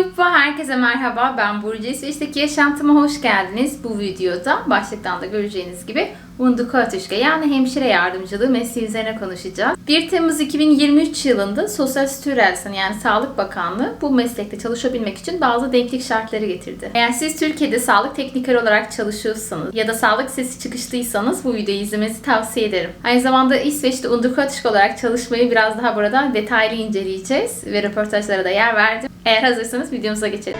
Yuppa herkese merhaba ben Burcu İsveç'teki yaşantıma hoş geldiniz. Bu videoda başlıktan da göreceğiniz gibi Undukatüşke yani hemşire yardımcılığı mesleği üzerine konuşacağız. 1 Temmuz 2023 yılında Sosyal Stürelsen yani Sağlık Bakanlığı bu meslekte çalışabilmek için bazı denklik şartları getirdi. Eğer siz Türkiye'de sağlık teknikeri olarak çalışıyorsanız ya da sağlık sesi çıkışlıysanız bu videoyu izlemenizi tavsiye ederim. Aynı zamanda İsveç'te Undukatüşke olarak çalışmayı biraz daha burada detaylı inceleyeceğiz ve röportajlara da yer verdim. Eğer hazırsanız videomuza geçelim.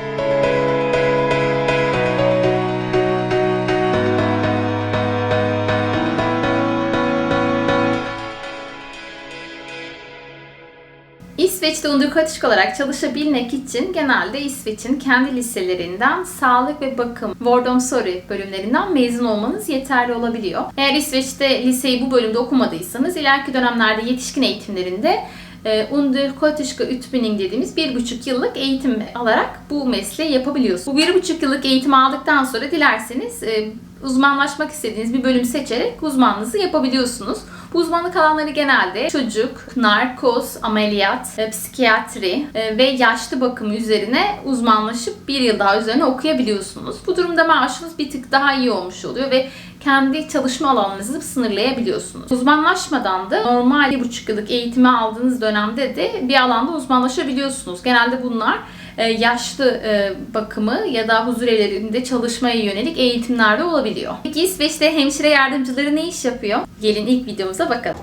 İsveç'te underkatışk olarak çalışabilmek için genelde İsveç'in kendi liselerinden sağlık ve bakım Vordomsori bölümlerinden mezun olmanız yeterli olabiliyor. Eğer İsveç'te liseyi bu bölümde okumadıysanız ileriki dönemlerde yetişkin eğitimlerinde e, Underkatışka Utbildning dediğimiz bir buçuk yıllık eğitim alarak bu mesleği yapabiliyorsunuz. Bu bir buçuk yıllık eğitimi aldıktan sonra dilerseniz e, uzmanlaşmak istediğiniz bir bölüm seçerek uzmanlığınızı yapabiliyorsunuz. Bu uzmanlık alanları genelde çocuk, narkoz, ameliyat, e, psikiyatri e, ve yaşlı bakımı üzerine uzmanlaşıp bir yıl daha üzerine okuyabiliyorsunuz. Bu durumda maaşınız bir tık daha iyi olmuş oluyor ve kendi çalışma alanınızı sınırlayabiliyorsunuz. Uzmanlaşmadan da normal bir buçuk yıllık eğitimi aldığınız dönemde de bir alanda uzmanlaşabiliyorsunuz. Genelde bunlar e, yaşlı e, bakımı ya da huzur evlerinde çalışmaya yönelik eğitimlerde olabiliyor. Peki İsveç'te hemşire yardımcıları ne iş yapıyor? Gelin ilk videomuza bakalım.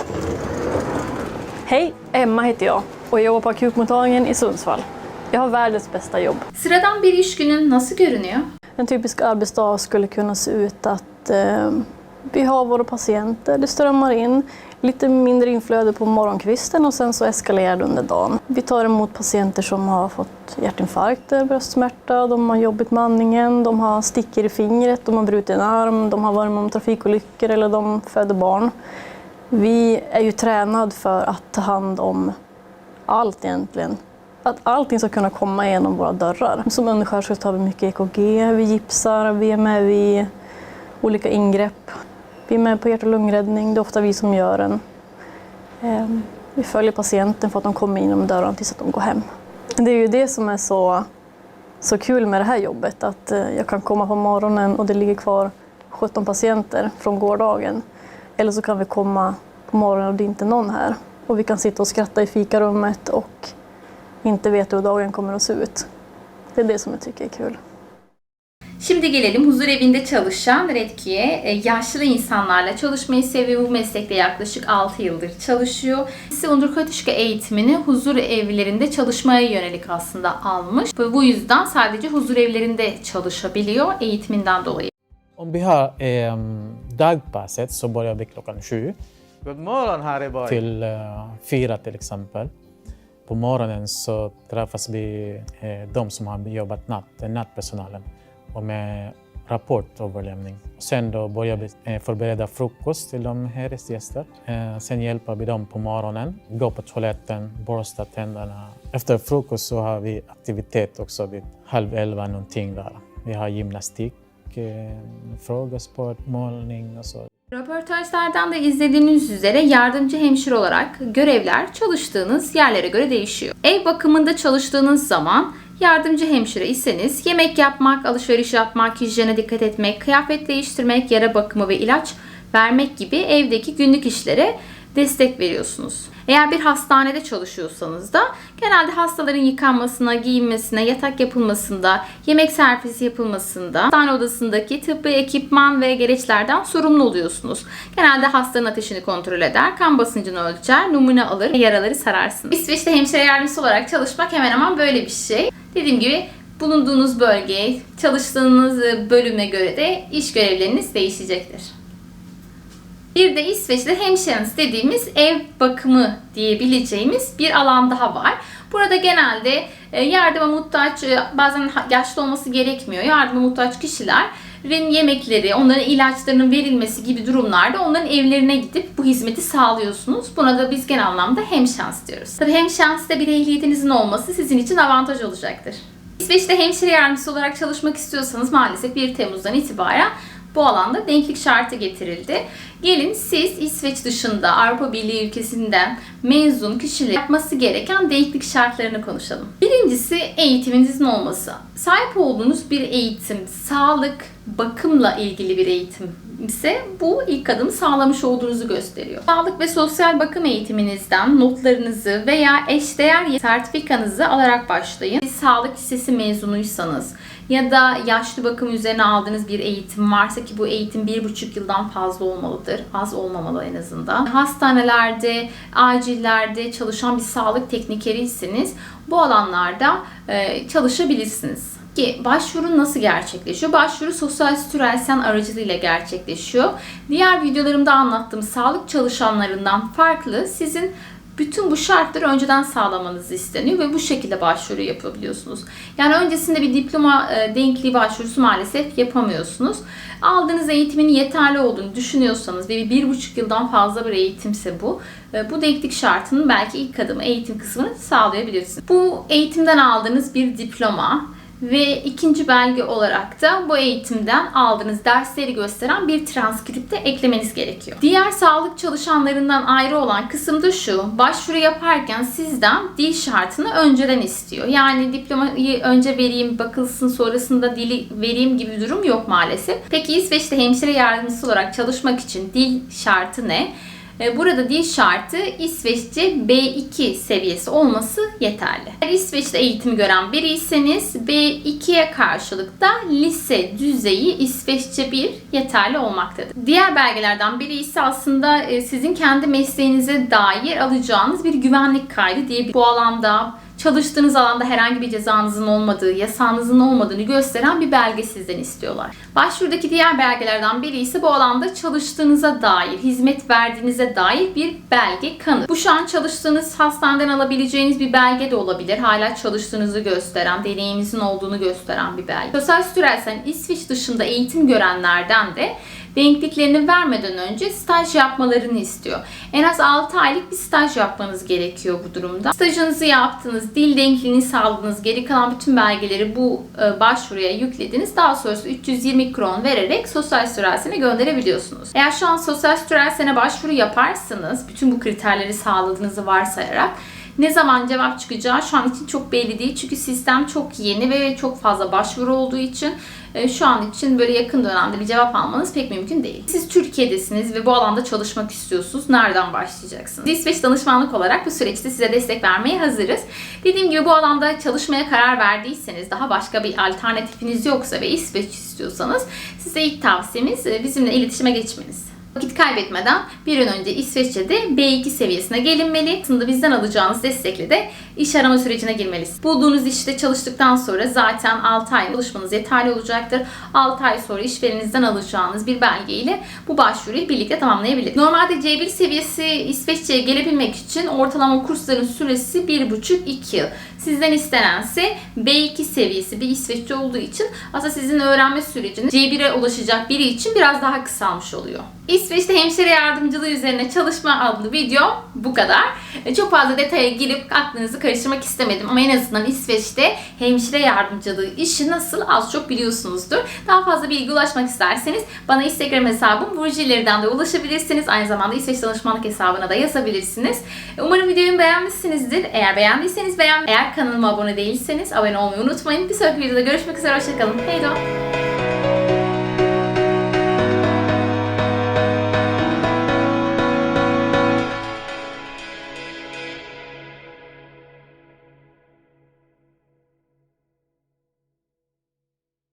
Hej, Emma heter jag och jag jobbar på akutmottagningen i Sundsvall. Jag har världens bästa jobb. Sıradan bir iş günün nasıl görünüyor? En typisk arbetsdag skulle kunna se ut att eh, vi har våra patienter, det strömmar in, lite mindre inflöde på morgonkvisten och sen så eskalerar det under dagen. Vi tar emot patienter som har fått hjärtinfarkter, bröstsmärta, de har jobbigt med andningen, de har stickor i fingret, de har brutit en arm, de har varit med om trafikolyckor eller de föder barn. Vi är ju tränade för att ta hand om allt egentligen. Att allting ska kunna komma igenom våra dörrar. Som undersköterska tar vi mycket EKG, vi gipsar, vi är med vid olika ingrepp. Vi är med på hjärt och lungräddning, det är ofta vi som gör den. Ehm, vi följer patienten för att de kommer in genom dörren tills att de går hem. Det är ju det som är så, så kul med det här jobbet, att eh, jag kan komma på morgonen och det ligger kvar 17 patienter från gårdagen. Eller så kan vi komma på morgonen och det är inte någon här. Och vi kan sitta och skratta i fikarummet och inte veta hur dagen kommer att se ut. Det är det som jag tycker är kul. Şimdi gelelim huzur evinde çalışan Redki'ye. E, Yaşlı insanlarla çalışmayı seviyor. Bu meslekte yaklaşık 6 yıldır çalışıyor. Kendisi Underkatüşke eğitimini huzur evlerinde çalışmaya yönelik aslında almış. Ve bu yüzden sadece huzur evlerinde çalışabiliyor eğitiminden dolayı. Om vi har eh, dagpasset så börjar vi klockan sju God morgon Harry till eh, fyra till exempel. På morgonen så träffas vi, eh, de som har jobbat natt, eh, nattpersonalen, och med rapportöverlämning. Sen då börjar vi eh, förbereda frukost till de hyresgäster. Eh, sen hjälper vi dem på morgonen, gå på toaletten, borsta tänderna. Efter frukost så har vi aktivitet också vid halv elva någonting där. Vi har gymnastik, eh, frågesport, målning och så. Röportajlardan da izlediğiniz üzere yardımcı hemşire olarak görevler çalıştığınız yerlere göre değişiyor. Ev bakımında çalıştığınız zaman yardımcı hemşire iseniz yemek yapmak, alışveriş yapmak, hijyene dikkat etmek, kıyafet değiştirmek, yara bakımı ve ilaç vermek gibi evdeki günlük işlere destek veriyorsunuz. Eğer bir hastanede çalışıyorsanız da genelde hastaların yıkanmasına, giyinmesine, yatak yapılmasında, yemek servisi yapılmasında, hastane odasındaki tıbbi ekipman ve gereçlerden sorumlu oluyorsunuz. Genelde hastanın ateşini kontrol eder, kan basıncını ölçer, numune alır ve yaraları sararsınız. İsveç'te hemşire yardımcısı olarak çalışmak hemen hemen böyle bir şey. Dediğim gibi bulunduğunuz bölgeye, çalıştığınız bölüme göre de iş görevleriniz değişecektir. Bir de İsveç'te hemşerens dediğimiz ev bakımı diyebileceğimiz bir alan daha var. Burada genelde e, yardıma muhtaç, e, bazen yaşlı olması gerekmiyor. Yardıma muhtaç kişilerin yemekleri, onların ilaçlarının verilmesi gibi durumlarda onların evlerine gidip bu hizmeti sağlıyorsunuz. Buna da biz genel anlamda hemşans diyoruz. Tabii hemşansta bir ehliyetinizin olması sizin için avantaj olacaktır. İsveç'te hemşire yardımcısı olarak çalışmak istiyorsanız maalesef 1 Temmuz'dan itibaren bu alanda denklik şartı getirildi. Gelin siz İsveç dışında Avrupa Birliği ülkesinden mezun kişilerin yapması gereken denklik şartlarını konuşalım. Birincisi eğitiminizin olması. Sahip olduğunuz bir eğitim, sağlık, bakımla ilgili bir eğitim ise bu ilk adımı sağlamış olduğunuzu gösteriyor. Sağlık ve sosyal bakım eğitiminizden notlarınızı veya eşdeğer sertifikanızı alarak başlayın. Siz sağlık lisesi mezunuysanız ya da yaşlı bakım üzerine aldığınız bir eğitim varsa ki bu eğitim bir buçuk yıldan fazla olmalıdır. Az olmamalı en azından. Hastanelerde, acillerde çalışan bir sağlık teknikeriyseniz bu alanlarda e, çalışabilirsiniz. Ki başvuru nasıl gerçekleşiyor? Başvuru sosyal stürelsen aracılığıyla gerçekleşiyor. Diğer videolarımda anlattığım sağlık çalışanlarından farklı sizin bütün bu şartları önceden sağlamanız isteniyor ve bu şekilde başvuru yapabiliyorsunuz. Yani öncesinde bir diploma e, denkliği başvurusu maalesef yapamıyorsunuz. Aldığınız eğitimin yeterli olduğunu düşünüyorsanız ve bir buçuk yıldan fazla bir eğitimse bu, e, bu denklik şartının belki ilk adımı eğitim kısmını sağlayabilirsiniz. Bu eğitimden aldığınız bir diploma, ve ikinci belge olarak da bu eğitimden aldığınız dersleri gösteren bir transkripte eklemeniz gerekiyor. Diğer sağlık çalışanlarından ayrı olan kısım da şu. Başvuru yaparken sizden dil şartını önceden istiyor. Yani diplomayı önce vereyim, bakılsın sonrasında dili vereyim gibi bir durum yok maalesef. Peki İsveç'te hemşire yardımcısı olarak çalışmak için dil şartı ne? Burada dil şartı İsveççe B2 seviyesi olması yeterli. Eğer İsveç'te eğitim gören biriyseniz B2'ye karşılık da lise düzeyi İsveççe 1 yeterli olmaktadır. Diğer belgelerden biri ise aslında e, sizin kendi mesleğinize dair alacağınız bir güvenlik kaydı diye bu alanda çalıştığınız alanda herhangi bir cezanızın olmadığı, yasağınızın olmadığını gösteren bir belge sizden istiyorlar. Başvurudaki diğer belgelerden biri ise bu alanda çalıştığınıza dair, hizmet verdiğinize dair bir belge kanıt. Bu şu an çalıştığınız hastaneden alabileceğiniz bir belge de olabilir. Hala çalıştığınızı gösteren, deneyiminizin olduğunu gösteren bir belge. Sosyal Stürelsen İsviç dışında eğitim görenlerden de denkliklerini vermeden önce staj yapmalarını istiyor. En az 6 aylık bir staj yapmanız gerekiyor bu durumda. Stajınızı yaptınız, dil denkliğini sağladınız, geri kalan bütün belgeleri bu e, başvuruya yüklediniz. Daha sonrası 320 kron vererek sosyal sürelsene gönderebiliyorsunuz. Eğer şu an sosyal sürelsene başvuru yaparsanız, bütün bu kriterleri sağladığınızı varsayarak ne zaman cevap çıkacağı şu an için çok belli değil. Çünkü sistem çok yeni ve çok fazla başvuru olduğu için şu an için böyle yakın dönemde bir cevap almanız pek mümkün değil. Siz Türkiye'desiniz ve bu alanda çalışmak istiyorsunuz. Nereden başlayacaksınız? İsveç danışmanlık olarak bu süreçte size destek vermeye hazırız. Dediğim gibi bu alanda çalışmaya karar verdiyseniz, daha başka bir alternatifiniz yoksa ve İsveç istiyorsanız size ilk tavsiyemiz e, bizimle iletişime geçmeniz. Vakit kaybetmeden bir an önce İsveççe'de B2 seviyesine gelinmeli. Aslında bizden alacağınız destekle de iş arama sürecine girmelisiniz. Bulduğunuz işte çalıştıktan sonra zaten 6 ay çalışmanız yeterli olacaktır. 6 ay sonra işvereninizden alacağınız bir belgeyle bu başvuruyu birlikte tamamlayabilirsiniz. Normalde C1 seviyesi İsveççe'ye gelebilmek için ortalama kursların süresi 1,5-2 yıl. Sizden istenense B2 seviyesi bir İsveççe olduğu için aslında sizin öğrenme süreciniz C1'e ulaşacak biri için biraz daha kısalmış oluyor. İsveç'te hemşire yardımcılığı üzerine çalışma adlı video bu kadar. E, Çok fazla detaya girip aklınızı karıştırmak istemedim ama en azından İsveç'te hemşire yardımcılığı işi nasıl az çok biliyorsunuzdur. Daha fazla bilgi ulaşmak isterseniz bana Instagram hesabım Burjileri'den de ulaşabilirsiniz. Aynı zamanda İsveç danışmanlık hesabına da yazabilirsiniz. E, Umarım videomu beğenmişsinizdir. Eğer beğendiyseniz beğen, eğer kanalıma abone değilseniz abone olmayı unutmayın. Bir sonraki videoda görüşmek üzere. Hoşçakalın. Hey do.